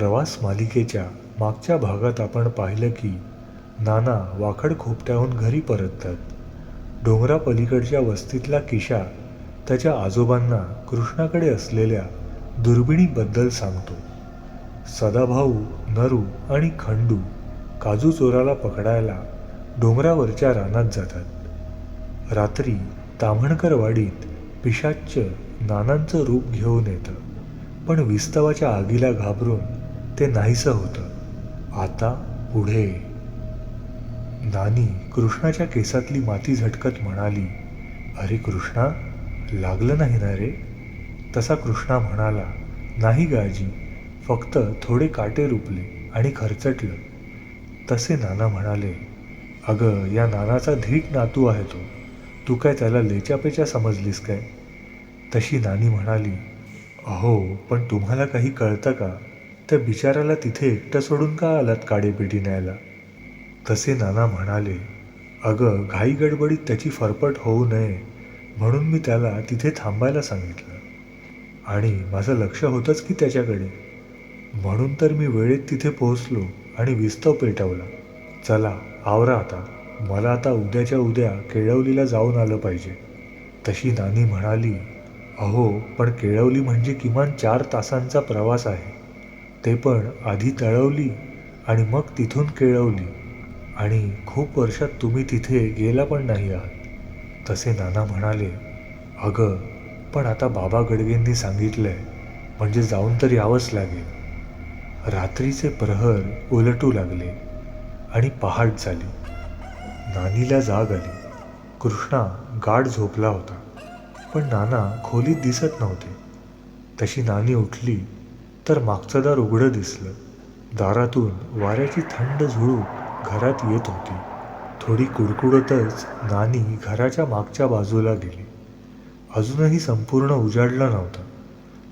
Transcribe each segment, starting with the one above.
प्रवास मालिकेच्या मागच्या भागात आपण पाहिलं की नाना वाकड खोपट्याहून घरी परततात. डोंगरापलीकडच्या वस्तीतला किशा त्याच्या आजोबांना कृष्णाकडे असलेल्या दुर्बिणीबद्दल सांगतो. सदाभाऊ नरू आणि खंडू काजू चोराला पकडायला डोंगरावरच्या रानात जातात. रात्री ताम्हणकरवाडीत पिशाच्च नानांचं रूप घेऊन येतं पण विस्तवाच्या आगीला घाबरून ते नाहीसं होतं. आता पुढे. नानी कृष्णाच्या केसातली माती झटकत म्हणाली अरे कृष्णा लागलं नाही ना रे? तसा कृष्णा म्हणाला नाही गाजी फक्त थोडे काटे रुपले आणि खरचटलं. तसे नाना म्हणाले अगं या नानाचा धीट नातू आहे तो. तू काय त्याला लेचापेचा समजलीस काय? तशी नानी म्हणाली अहो पण तुम्हाला काही कळतं का? त्या बिचाराला तिथे एकटं सोडून का आलात काडेपेटी न्यायला? तसे नाना म्हणाले अगं घाई गडबडीत त्याची फरफट होऊ नये म्हणून मी त्याला तिथे थांबायला सांगितलं. आणि माझं लक्ष होतंच की त्याच्याकडे. म्हणून तर मी वेळेत तिथे पोहोचलो आणि विस्तव पेटवला. चला आवरा आता. मला आता उद्याच्या उद्या केळवलीला जाऊन आलं पाहिजे. तशी नानी म्हणाली अहो पण केळवली म्हणजे किमान चार तासांचा प्रवास आहे. ते पण आधी तळवली आणि मग तिथून केळवली. आणि खूप वर्षात तुम्ही तिथे गेला पण नाही आहात. तसे नाना म्हणाले अगं पण आता बाबा गडगेंनी सांगितलंय म्हणजे जाऊन तर यावंच लागेल. रात्रीचे प्रहर उलटू लागले आणि पहाट झाली. नानीला जाग आली. कृष्णा गाढ झोपला होता. पण नाना खोलीत दिसत नव्हते. तशी नानी उठली तर मागचं दार उघडं दिसलं. दारातून वाऱ्याची थंड झुळूक घरात येत होती. थोडी कुडकुडतच नानी घराच्या मागच्या बाजूला गेली. अजूनही संपूर्ण उजाडलं नव्हतं.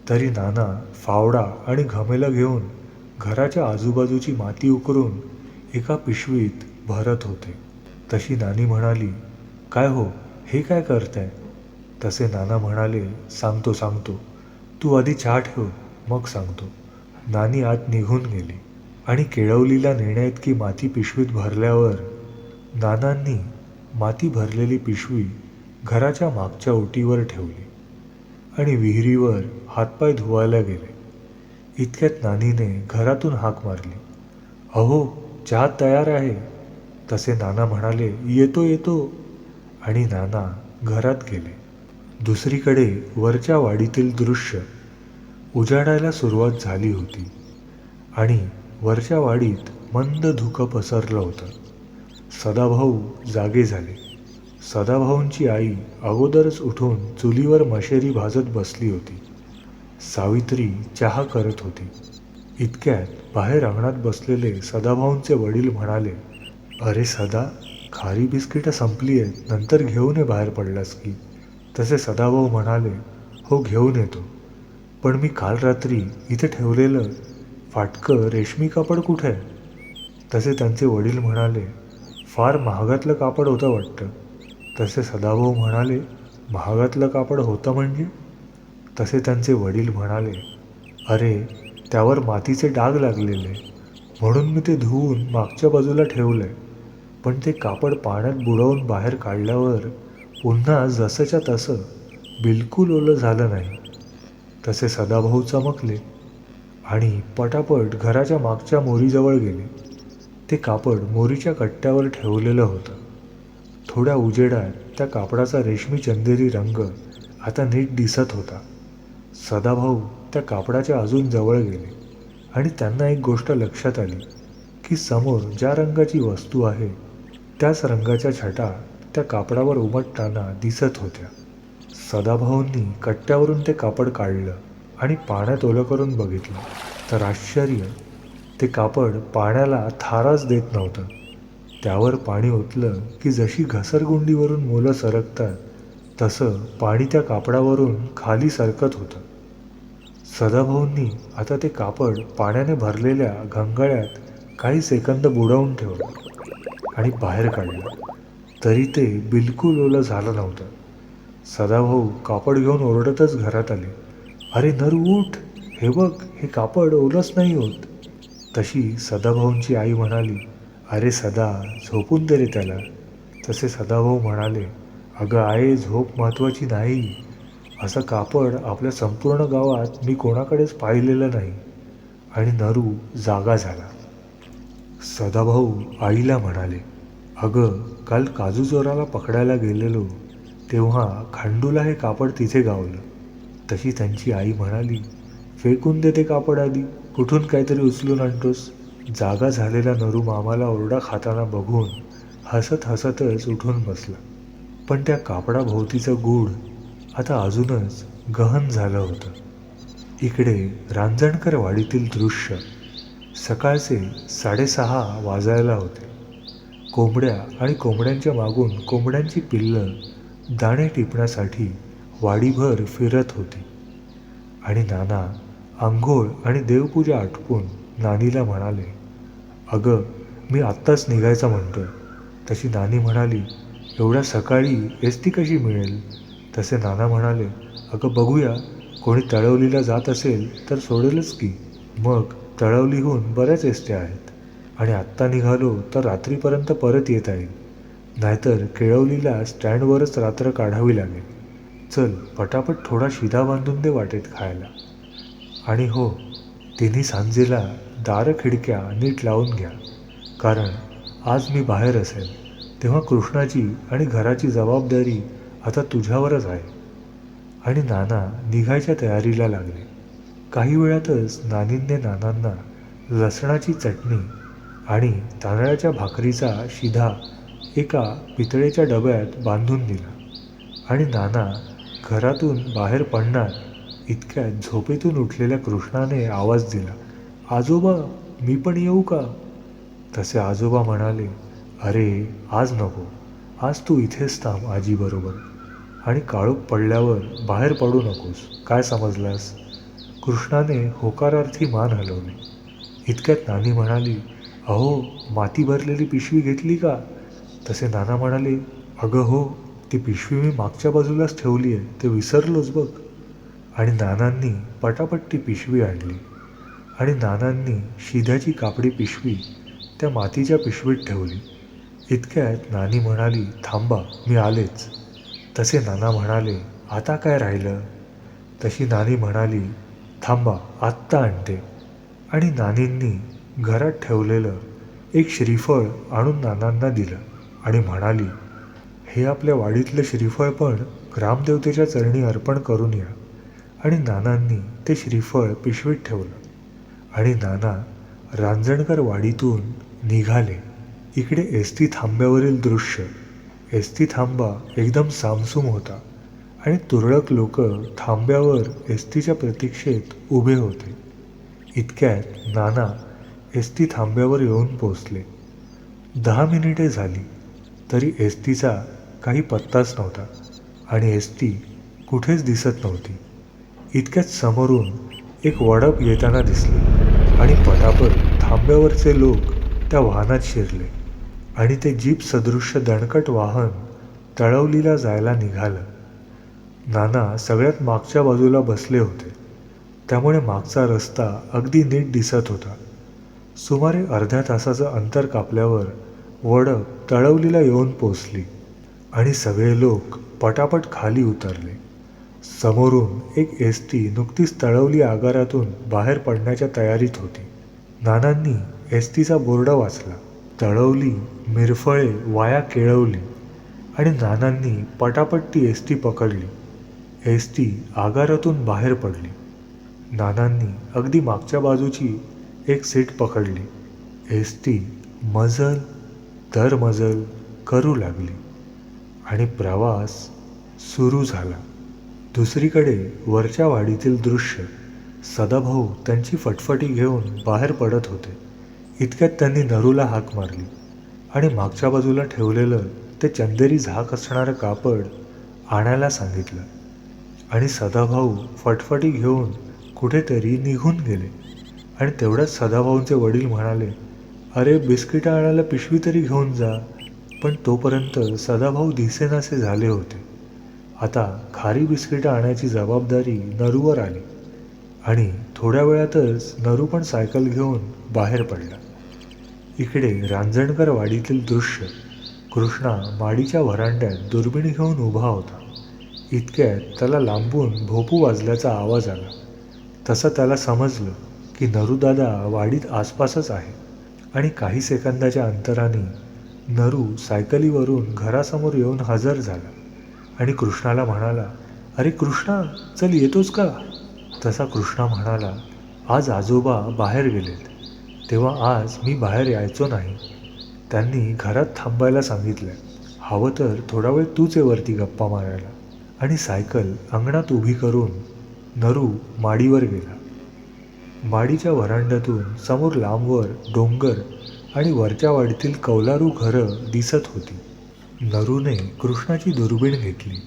तरी नाना फावडा आणि घमेलं घेऊन घराच्या आजूबाजूची माती उकरून एका पिशवीत भरत होते. तशी नानी म्हणाली काय हो हे काय करताय? तसे नाना म्हणाले सांगतो सांगतो. तू आधी चहा ठेव. मग सांगतो. नानी आत निघून गेली आणि केळवलीला नेण्याइतकी माती पिशवीत भरल्यावर नानांनी माती भरलेली पिशवी घराच्या मागच्या ओटीवर ठेवली आणि विहिरीवर हातपाय धुवायला गेले. इतक्यात नानीने घरातून हाक मारली. अहो चहा तयार आहे. तसे नाना म्हणाले येतो येतो. आणि नाना घरात गेले. दुसरीकडे वरच्या वाडीतील दृश्य उजाडायला सुरुवात झाली होती आणि वरच्या वाडीत मंद धुकं पसरलं होतं. सदाभाऊ जागे झाले. सदाभाऊंची आई अगोदरच उठून चुलीवर मशेरी भाजत बसली होती. सावित्री चहा करत होती. इतक्यात बाहेर अंगणात बसलेले सदाभाऊंचे वडील म्हणाले अरे सदा खारी बिस्किटं संपली आहेत नंतर घेऊन ये बाहेर पडलास की. तसे सदाभाऊ म्हणाले हो घेऊन येतो. पण मी काल रात्री इथे ठेवलेलं फाटकं रेशमी कापड कुठे? आहे तसे त्यांचे वडील म्हणाले फार महागातलं कापड होतं वाटतं. तसे सदाभाऊ म्हणाले महागातलं कापड होतं म्हणजे? तसे त्यांचे वडील म्हणाले अरे त्यावर मातीचे डाग लागलेले. म्हणून मी ते धुवून मागच्या बाजूला ठेवलं आहे पण ते कापड पाण्यात बुडवून बाहेर काढल्यावर पुन्हा जसंच्या तसं बिलकुल ओलं झालं नाही. तसे सदाभाऊ चमकले आणि पटापट घराच्या मागच्या मोरीजवळ गेले. ते कापड मोरीच्या कट्ट्यावर ठेवलेलं होतं. थोड्या उजेडात त्या कापडाचा रेशमी चंदेरी रंग आता नीट दिसत होता. सदाभाऊ त्या कापडाच्या अजून जवळ गेले आणि त्यांना एक गोष्ट लक्षात आली की समोर ज्या रंगाची वस्तू आहे त्याच रंगाच्या छटा त्या कापडावर उमटताना दिसत होत्या. सदाभाऊंनी कट्ट्यावरून ते कापड काढलं आणि पाण्यात ओलं करून बघितलं. तर आश्चर्य ते कापड पाण्याला थाराच देत नव्हतं. त्यावर पाणी ओतलं की जशी घसरगुंडीवरून मुलं सरकतात तसं पाणी त्या कापडावरून खाली सरकत होतं. सदाभाऊंनी आता ते कापड पाण्याने भरलेल्या घंगाळ्यात काही सेकंद बुडवून ठेवलं आणि बाहेर काढलं. तरी ते बिलकुल ओलं झालं नव्हतं. सदाभाऊ कापड घेऊन ओरडतच घरात आले. अरे नर उठ. हे बघ हे कापड ओलंच नाही होत. तशी सदाभाऊंची आई म्हणाली अरे सदा झोपून दे रे त्याला. तसे सदाभाऊ म्हणाले अगं आहे झोप महत्त्वाची नाही. असं कापड आपल्या संपूर्ण गावात मी कोणाकडेच पाहिलेलं नाही. आणि नरू जागा झाला. सदाभाऊ आईला म्हणाले अगं काल काजूचोराला पकडायला गेलेलो. तेव्हा खांडूला हे कापड तिथे गावलं. तशी त्यांची आई म्हणाली फेकून दे ते कापड आधी. कुठून काहीतरी उचलून आणतोस? जागा झालेला नरू मामाला ओरडा खाताना बघून हसत हसतच उठून बसला. पण त्या कापडाभोवतीचं गूढ आता अजूनच गहन झालं होतं. इकडे रांजणकर वाडीतील दृश्य सकाळचे साडेसहा वाजायला होते. कोंबड्या आणि कोंबड्यांच्या मागून कोंबड्यांची पिल्लं दाणे टिपण्यासाठी वाडीभर फिरत होती. आणि नाना आंघोळ आणि देवपूजा आटपून नानीला म्हणाले अगं मी आत्ताच निघायचं म्हणतोय. तशी नानी म्हणाली एवढ्या सकाळी एस टी कशी मिळेल? तसे नाना म्हणाले अगं बघूया. कोणी तळवलीला जात असेल तर सोडेलच की. मग तळवलीहून बऱ्याच एसट्या आहेत. आणि आत्ता निघालो तर रात्रीपर्यंत परत येता येईल. नाहीतर केळवलीला स्टँडवरच रात्र काढावी लागेल. चल पटापट थोडा शिधा बांधून दे वाटेत खायला. आणि हो तिन्ही सांजेला दार खिडक्या नीट लावून घ्या. कारण आज मी बाहेर असेल तेव्हा कृष्णाची आणि घराची जबाबदारी आता तुझ्यावरच आहे. आणि नाना निघायच्या तयारीला लागले. काही वेळातच नानींनी नानांना लसणाची चटणी आणि तांदळाच्या भाकरीचा शिधा एका पितळेच्या डब्यात बांधून दिला आणि नाना घरातून बाहेर पडणार इतक्यात झोपेतून उठलेल्या कृष्णाने आवाज दिला आजोबा मी पण येऊ का? तसे आजोबा म्हणाले अरे आज नको आज तू इथेच थांब आजीबरोबर आणि काळोख पडल्यावर बाहेर पडू नकोस काय समजलास? कृष्णाने होकारार्थी मान हलवली. इतक्यात नानी म्हणाली अहो माती भरलेली पिशवी घेतली का? तसे नाना म्हणाले अगं हो ती पिशवी मी मागच्या बाजूलाच ठेवली आहे ते विसरलोच बघ. आणि नानांनी पटापट ती पिशवी आणली. आणि नानांनी शिध्याची कापडी पिशवी त्या मातीच्या पिशवीत ठेवली. इतक्यात नानी म्हणाली थांबा मी आलेच. तसे नाना म्हणाले आता काय राहिलं? तशी नानी म्हणाली थांबा आत्ता आणते. आणि नानींनी घरात ठेवलेलं एक श्रीफळ आणून नानांना दिलं. आणि म्हणाली हे आपल्या वाडीतलं श्रीफळ पण ग्रामदेवतेच्या चरणी अर्पण करून या. आणि नानांनी ते श्रीफळ पिशवीत ठेवलं. आणि नाना रांजणकर वाडीतून निघाले. इकडे एस टी थांब्यावरील दृश्य. एस टी थांबा एकदम सामसूम होता आणि तुरळक लोक थांब्यावर एस टीच्या प्रतीक्षेत उभे होते. इतक्यात नाना एस टी थांब्यावर येऊन पोचले दहा मिनिटे झाली. तरी एस टीचा काही पत्ताच नव्हता आणि एस टी कुठेच दिसत नव्हती. इतक्यात समोरून एक वडप येताना दिसले आणि पटापट थांब्यावरचे लोक त्या वाहनात शिरले आणि ते जीप सदृश्य दणकट वाहन तळवलीला जायला निघालं. नाना सगळ्यात मागच्या बाजूला बसले होते. त्यामुळे मागचा रस्ता अगदी नीट दिसत होता. सुमारे अर्ध्या तासाचं अंतर कापल्यावर वड तळवलीला येऊन पोचली आणि सगळे लोक पटापट खाली उतरले. समोरून एक एस टी नुकतीच तळवली आगारातून बाहेर पडण्याच्या तयारीत होती. नानांनी एस टीचा बोर्ड वाचला. तळवली मिरफळे वाया केळवली आणि नानांनी पटापट ती एस टी पकडली. एस टी आगारातून बाहेर पडली. नानांनी अगदी मागच्या बाजूची एक सीट पकडली. एस टी मजल दरमजल करू लागली आणि प्रवास सुरू झाला. दुसरीकडे वरच्या वाडीतील दृश्य सदाभाऊ त्यांची फटफटी घेऊन बाहेर पडत होते. इतक्यात त्यांनी नरूला हाक मारली आणि मागच्या बाजूला ठेवलेलं ते चंदेरी झाक असणारं कापड आणायला सांगितलं आणि सदाभाऊ फटफटी घेऊन कुठेतरी निघून गेले. आणि तेवढ्याच सदाभाऊंचे वडील म्हणाले अरे बिस्किटं आणायला पिशवी तरी घेऊन जा. पण तोपर्यंत सदाभाऊ दिसेनासे झाले होते. आता खारी बिस्किटं आणायची जबाबदारी नरूवर आली. आणि थोड्या वेळातच नरू पण सायकल घेऊन बाहेर पडला. इकडे रांजणकर वाडीतील दृश्य. कृष्णा माडीच्या व्हरांड्यात दुर्बीण घेऊन उभा होता. इतक्यात त्याला लांबून भोपू वाजल्याचा आवाज आला. तसं त्याला समजलं की नरूदादा वाडीत आसपासच आहे. आणि काही सेकंदाच्या अंतराने नरू सायकलीवरून घरासमोर येऊन हजर झाला आणि कृष्णाला म्हणाला अरे कृष्णा चल येतोच का? तसा कृष्णा म्हणाला आज आजोबा बाहेर गेलेत. तेव्हा आज मी बाहेर यायचो नाही. त्यांनी घरात थांबायला सांगितलं. हवं तर थोडा वेळ तूच आहे वरती गप्पा मारायला. आणि सायकल अंगणात उभी करून नरू माडीवर गेला. माडीच्या व्हरांड्यातून समोर लांबवर डोंगर आणि वरच्या वाडीतील कौलारू घरं दिसत होती. नरूने कृष्णाची दुर्बीण घेतली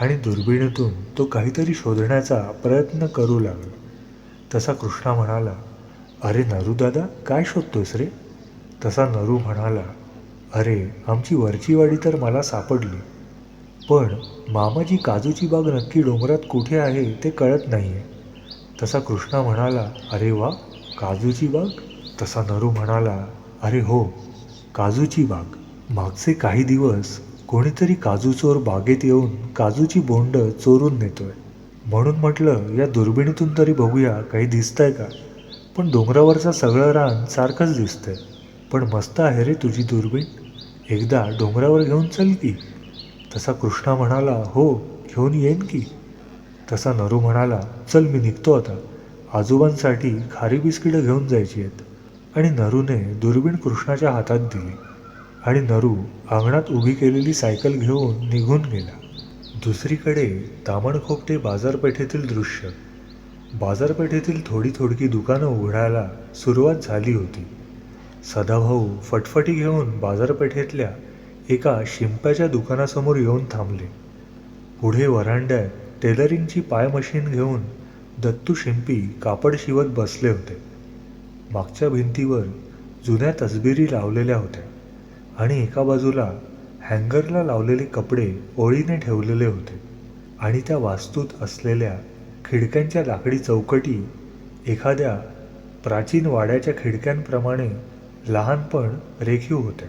आणि दुर्बिणीतून तो काहीतरी शोधण्याचा प्रयत्न करू लागला. तसा कृष्णा म्हणाला अरे नरू दादा काय शोधतोस रे? तसा नरू म्हणाला अरे आमची वरची वाडी तर मला सापडली. पण मामाची काजूची बाग नक्की डोंगरात कुठे आहे ते कळत नाही आहे तसा कृष्णा म्हणाला अरे वा काजूची बाग. तसा नरू म्हणाला अरे हो काजूची बाग. मागचे काही दिवस कोणीतरी काजू चोर बागेत येऊन काजूची बोंड चोरून नेतोय. म्हणून म्हटलं या दुर्बिणीतून तरी बघूया काही दिसतंय का? पण डोंगरावरचं सगळं रान सारखंच दिसतंय. पण मस्त आहे रे तुझी दुर्बीण. एकदा डोंगरावर घेऊन चल की. तसा कृष्णा म्हणाला हो घेऊन येईन की. तसा नरू म्हणाला चल मी निघतो आता. आजोबांसाठी खारी बिस्किटं घेऊन जायची आहेत. आणि नरूने दुर्बीण कृष्णाच्या हातात दिली. आणि नरू अंगणात उभी केलेली सायकल घेऊन निघून गेला. दुसरीकडे तामणखोपटे बाजारपेठेतील दृश्य. बाजारपेठेतील थोडी थोडकी दुकानं उघडायला सुरुवात झाली होती. सदाभाऊ फटफटी घेऊन बाजारपेठेतल्या एका शिंप्याच्या दुकानासमोर येऊन थांबले. पुढे वरांड्यात टेलरिंगची पाय मशीन घेऊन दत्तू शिंपी कापड शिवत बसले होते. मागच्या भिंतीवर जुन्या तसबिरी लावलेल्या होत्या आणि एका बाजूला हँगरला लावलेले कपडे ओळीने ठेवलेले होते आणि त्या वास्तूत असलेल्या खिडक्यांच्या लाकडी चौकटी एखाद्या प्राचीन वाड्याच्या खिडक्यांप्रमाणे लहानपण रेखीव होत्या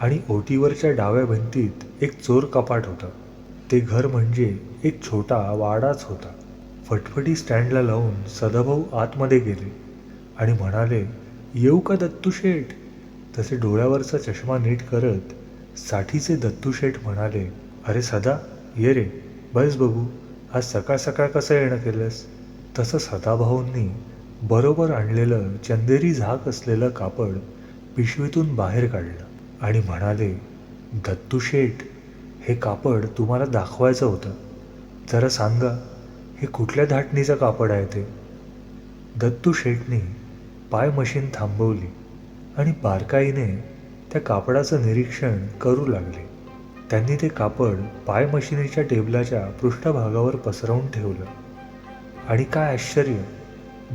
आणि ओटीवरच्या डाव्या भिंतीत एक चोर कपाट होतं. ते घर म्हणजे एक छोटा वाडाच होता. फटफटी स्टँडला लावून सदाभाऊ आतमध्ये गेले आणि म्हणाले येऊ का दत्तू शेठ? तसे डोळ्यावरचा चष्मा नीट करत साठीचे दत्तू शेठ म्हणाले अरे सदा ये रे बस बघू आज सकाळ सकाळ कसं येणं केलंस? तसं सदाभाऊंनी बरोबर आणलेलं चंदेरी झाक असलेलं कापड पिशवीतून बाहेर काढलं आणि म्हणाले दत्तू शेठ हे कापड तुम्हाला दाखवायचं होतं. जरा सांगा हे कुठल्या धाटणीचं कापड आहे ते? दत्तू शेटने पाय मशीन थांबवली आणि बारकाईने त्या कापडाचं निरीक्षण करू लागले. त्यांनी ते कापड पाय मशिनीच्या टेबलाच्या पृष्ठभागावर पसरवून ठेवलं. आणि काय आश्चर्य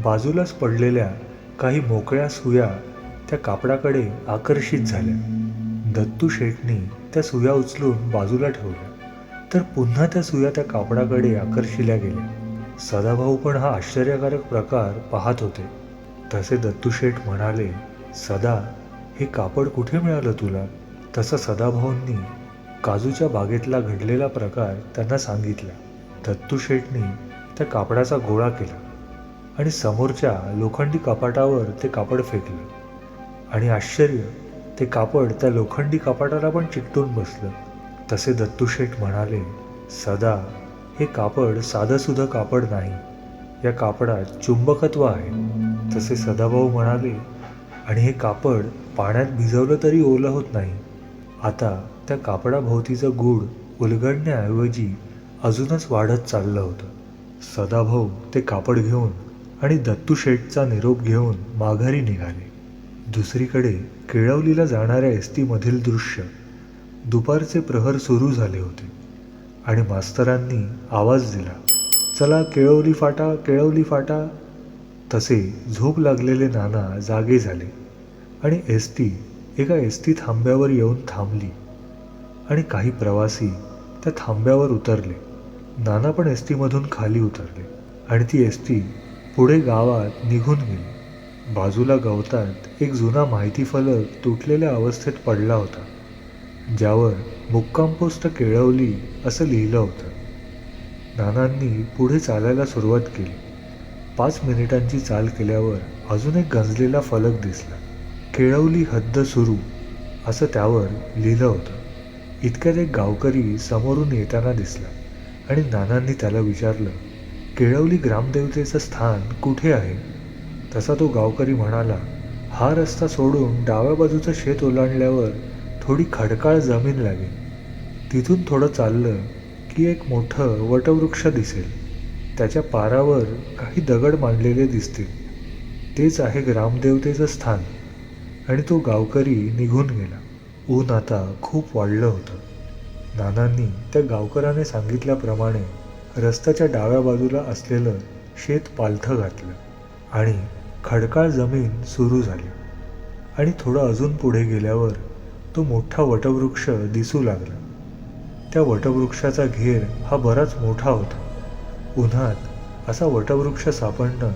बाजूलाच पडलेल्या काही मोकळ्या सुया त्या कापडाकडे आकर्षित झाल्या. दत्तू शेठनी त्या सुया उचलून बाजूला ठेवल्या. तर पुन्हा त्या सुया त्या कापडाकडे आकर्षिल्या गेल्या. सदाभाऊ पण हा आश्चर्यकारक प्रकार पाहत होते. तसे दत्तू शेठ म्हणाले सदा हे कापड कुठे मिळालं तुला? तसं सदाभाऊंनी काजूच्या बागेतला घडलेला प्रकार त्यांना सांगितला. दत्तूशेठनी त्या कापडाचा गोळा केला आणि समोरच्या लोखंडी कपाटावर ते कापड फेकलं. आणि आश्चर्य ते कापड त्या लोखंडी कपाटाला पण चिकटून बसलं. तसे दत्तू शेठ म्हणाले सदा हे कापड साधंसुधं कापड नाही. या कापडात चुंबकत्व आहे. तसे सदाभाऊ म्हणाले आणि हे कापड पाण्यात भिजवलं तरी ओलं होत नाही. आता त्या कापडाभोवतीचं गूढ उलगडण्याऐवजी अजूनच वाढत चाललं होतं. सदाभाऊ ते कापड घेऊन आणि दत्तू शेठचा निरोप घेऊन माघारी निघाले. दुसरीकडे केळवलीला जाणाऱ्या एस टीमधील दृश्य दुपारचे प्रहर सुरू झाले होते आणि मास्तरांनी आवाज दिला चला केळवली फाटा केळवली फाटा. तसे झोप लागलेले नाना जागे झाले आणि एस टी एका एस टी थांब्यावर येऊन थांबली आणि काही प्रवासी त्या थांब्यावर उतरले. नाना पण एस टीमधून खाली उतरले आणि ती एस टी पुढे गावात निघून गेली. बाजूला गवतात एक जुना माहिती फलक तुटलेल्या अवस्थेत पडला होता ज्यावर मुक्काम पोस्ट केळवली असं लिहिलं होतं. नानांनी पुढे चालायला सुरुवात केली. पाच मिनिटांची चाल केल्यावर अजून एक गंजलेला फलक दिसला. केळवली हद्द सुरू असं त्यावर लिहिलं होतं. इतक्यात एक गावकरी समोरून येताना दिसला आणि नानांनी त्याला विचारलं केळवली ग्रामदेवतेचं स्थान कुठे आहे? तसा तो गावकरी म्हणाला हा रस्ता सोडून डाव्या बाजूचं शेत ओलांडल्यावर थोडी खडकाळ जमीन लागेल. तिथून थोडं चाललं की एक मोठं वटवृक्ष दिसेल. त्याच्या पारावर काही दगड मांडलेले दिसतील. तेच आहे ग्रामदेवतेचं स्थान. आणि तो गावकरी निघून गेला. ऊन आता खूप वाढलं होतं. नानांनी त्या गावकराने सांगितल्याप्रमाणे रस्त्याच्या डाव्या बाजूला असलेलं शेत पालथं घातलं आणि खडकाळ जमीन सुरू झाली आणि थोडं अजून पुढे गेल्यावर तो मोठा वटवृक्ष दिसू लागला. त्या वटवृक्षाचा घेर हा बराच मोठा होता. उन्हात असा वटवृक्ष सापडणं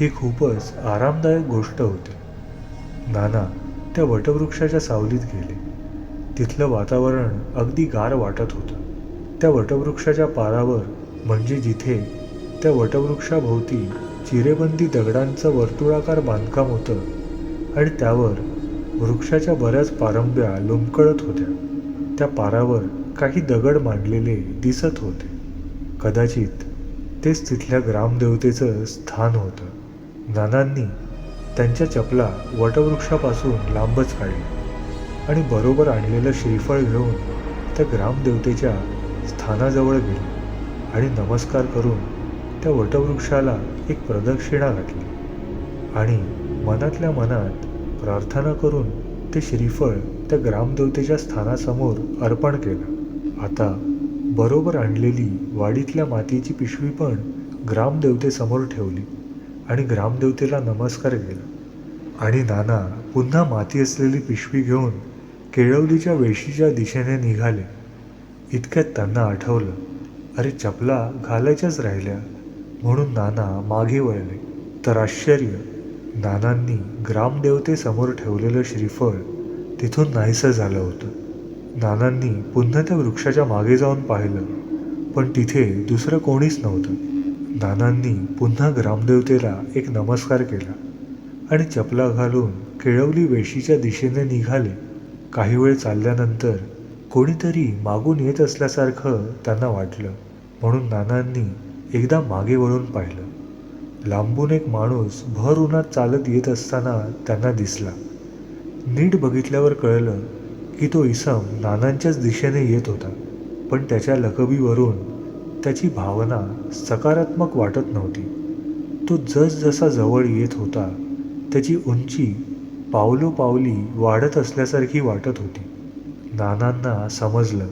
ही खूपच आरामदायक गोष्ट होती. नाना त्या वटवृक्षाच्या सावलीत गेले. तिथलं वातावरण अगदी गार वाटत होतं. त्या वटवृक्षाच्या पारावर म्हणजे जिथे त्या वटवृक्षाभोवती चिरेबंदी दगडांचं वर्तुळाकार बांधकाम होतं आणि त्यावर वृक्षाच्या बऱ्याच पारंब्या लोंबकळत होत्या. त्या पारावर काही दगड मांडलेले दिसत होते. कदाचित तेच तिथल्या ग्रामदेवतेचं स्थान होतं. नानांनी त्यांच्या चपला वटवृक्षापासून लांबच काढल्या आणि बरोबर आणलेलं श्रीफळ घेऊन त्या ग्रामदेवतेच्या स्थानाजवळ गेले आणि नमस्कार करून त्या वटवृक्षाला एक प्रदक्षिणा घातली आणि मनातल्या मनात प्रार्थना करून ते श्रीफळ त्या ग्रामदेवतेच्या स्थानासमोर अर्पण केलं. आता बरोबर आणलेली वाडीतल्या मातीची पिशवी पण ग्रामदेवतेसमोर ठेवली आणि ग्रामदेवतेला नमस्कार केला. आणि नाना पुन्हा माती असलेली पिशवी घेऊन केळवलीच्या वेशीच्या दिशेने निघाले. इतक्यात त्यांना आठवलं अरे चपला घालायच्याच राहिल्या. म्हणून नाना मागे वळले. तर आश्चर्य नानांनी ग्रामदेवतेसमोर ठेवलेलं श्रीफळ तिथून नाहीसं झालं होतं. नानांनी पुन्हा त्या वृक्षाच्या मागे जाऊन पाहिलं पण तिथे दुसरं कोणीच नव्हतं. नानांनी पुन्हा ग्रामदेवतेला एक नमस्कार केला आणि चपला घालून केळवली वेशीच्या दिशेने निघाले. काही वेळ चालल्यानंतर कोणीतरी मागून येत असल्यासारखं त्यांना वाटलं म्हणून नानांनी एकदा मागे वळून पाहिलं. लांबून एक माणूस भर उन्हात चालत येत असताना त्यांना दिसला. नीट बघितल्यावर कळलं की तो इसम नानांच्याच दिशेने येत होता पण त्याच्या लकबीवरून त्याची भावना सकारात्मक वाटत नव्हती. तो जसजसा जवळ येत होता त्याची उंची पावलोपावली वाढत असल्यासारखी वाटत होती. नानांना समजलं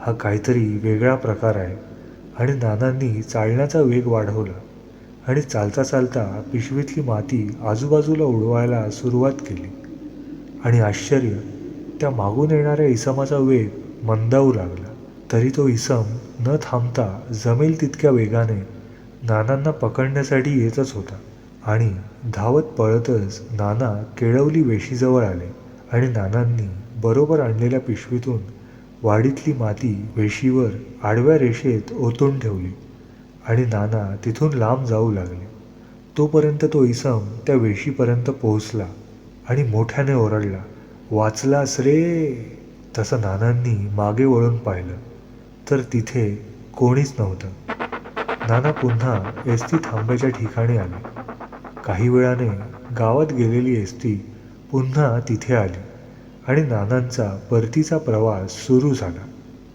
हा काहीतरी वेगळा प्रकार आहे. आणि नानांनी चालण्याचा वेग वाढवला आणि चालता चालता पिशवीतली माती आजूबाजूला उडवायला सुरुवात केली. आणि आश्चर्य त्या मागून येणाऱ्या इसमाचा वेग मंदावू लागला. तरी तो इसम न थांबता जमेल तितक्या वेगाने नानांना पकडण्यासाठी येतच होता आणि धावत पळतच नाना केळवली वेशीजवळ आले आणि नानांनी बरोबर आणलेल्या पिशवीतून वाडीतली माती वेशीवर आडव्या रेषेत ओतून ठेवली आणि नाना तिथून लांब जाऊ लागले. तोपर्यंत तो इसम त्या वेशीपर्यंत पोहोचला आणि मोठ्याने ओरडला वाचलास रे? तसं नानांनी मागे वळून पाहिलं तर तिथे कोणीच नव्हतं. नाना पुन्हा एस टी थांब्याच्या ठिकाणी आले. काही वेळाने गावात गेलेली एस टी पुन्हा तिथे आली. आणि नानांचा परतीचा प्रवास सुरू झाला.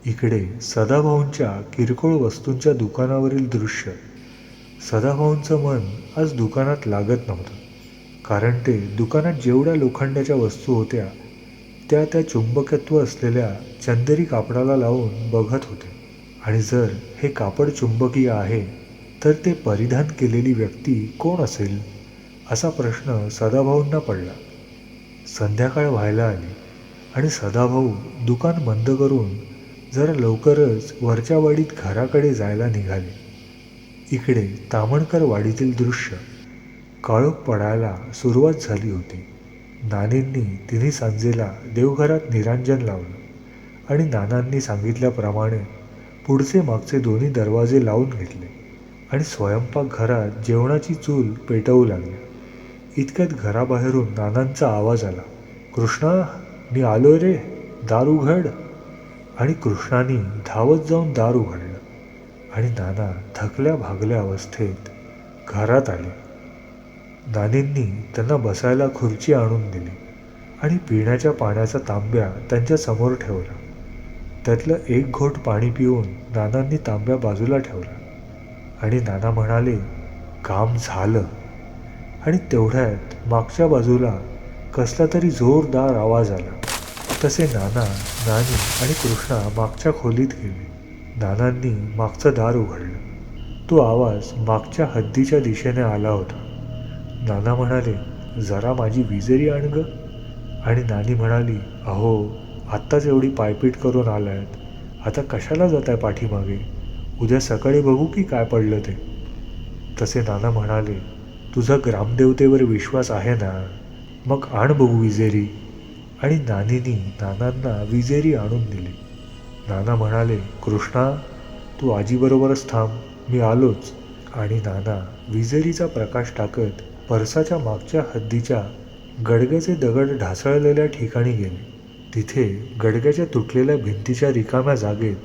इकडे सदाभाऊंच्या किरकोळ वस्तूंच्या दुकानावरील दृश्य. सदाभाऊंचं मन आज दुकानात लागत नव्हतं. कारण ते दुकानात जेवढ्या लोखंडाच्या वस्तू होत्या त्या त्या चुंबकत्व असलेल्या चंदेरी कापडाला लावून बघत होते. आणि जर हे कापड चुंबकीय आहे तर ते परिधान केलेली व्यक्ती कोण असेल? असा प्रश्न सदाभाऊंना पडला. संध्याकाळ व्हायला आली. आणि सदाभाऊ दुकान बंद करून जरा लवकरच वरच्या वाडीत घराकडे जायला निघाले. इकडे तामणकर वाडीतील दृश्य काळोख पडायला सुरुवात झाली होती. नानींनी तिन्ही सांजेला देवघरात निरांजन लावलं आणि नानांनी सांगितल्याप्रमाणे पुढचे मागचे दोन्ही दरवाजे लावून घेतले आणि स्वयंपाकघरात जेवणाची चूल पेटवू लागली. इतक्यात घराबाहेरून नानांचा आवाज आला कृष्णा मी आलोय रे दार उघड. आणि कृष्णाने धावत जाऊन दार उघडलं. आणि नाना थकल्या भागल्या अवस्थेत घरात आले. नानींनी त्यांना बसायला खुर्ची आणून दिली आणि पिण्याच्या पाण्याचा तांब्या त्यांच्यासमोर ठेवला. त्यातलं एक घोट पाणी पिऊन नानांनी तांब्या बाजूला ठेवला. आणि नाना म्हणाले काम झालं. आणि तेवढ्यात मागच्या बाजूला कसला तरी जोरदार आवाज आला. तसे नाना नानी आणि कृष्णा मागच्या खोलीत गेले. नानांनी मागचं दार उघडलं. तो आवाज मागच्या हद्दीच्या दिशेने आला होता. नाना म्हणाले जरा माझी विजेरी आण ग. आणि नानी म्हणाली अहो आत्ताच एवढी पायपीट करून आलायत. आता कशाला जात आहे पाठीमागे? उद्या सकाळी बघू की काय पडलं ते. तसे नाना म्हणाले तुझा ग्रामदेवतेवर विश्वास आहे ना? मग आण बघू विजेरी. आणि नानीनी नानांना विजेरी आणून दिली. नाना म्हणाले कृष्णा तू आजीबरोबरच थांब. मी आलोच. आणि नाना विजेरीचा प्रकाश टाकत परसाच्या मागच्या हद्दीच्या गडग्याचे दगड ढासळलेल्या ठिकाणी गेले. तिथे गडग्याच्या तुटलेल्या भिंतीच्या रिकाम्या जागेत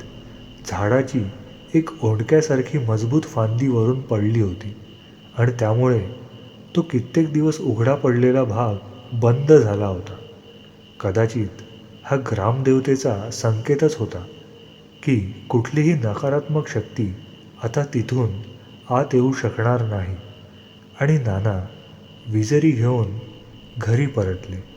झाडाची एक ओंडक्यासारखी मजबूत फांदी वरून पडली होती. आणि त्यामुळे तो कित्येक दिवस उघडा पडलेला भाग बंद झाला होता. कदाचित हा ग्रामदेवतेचा संकेतच होता की कुठलीही नकारात्मक शक्ती आता तिथून आत येऊ शकणार नाही. आणि नाना विजेरी घेऊन घरी परतले.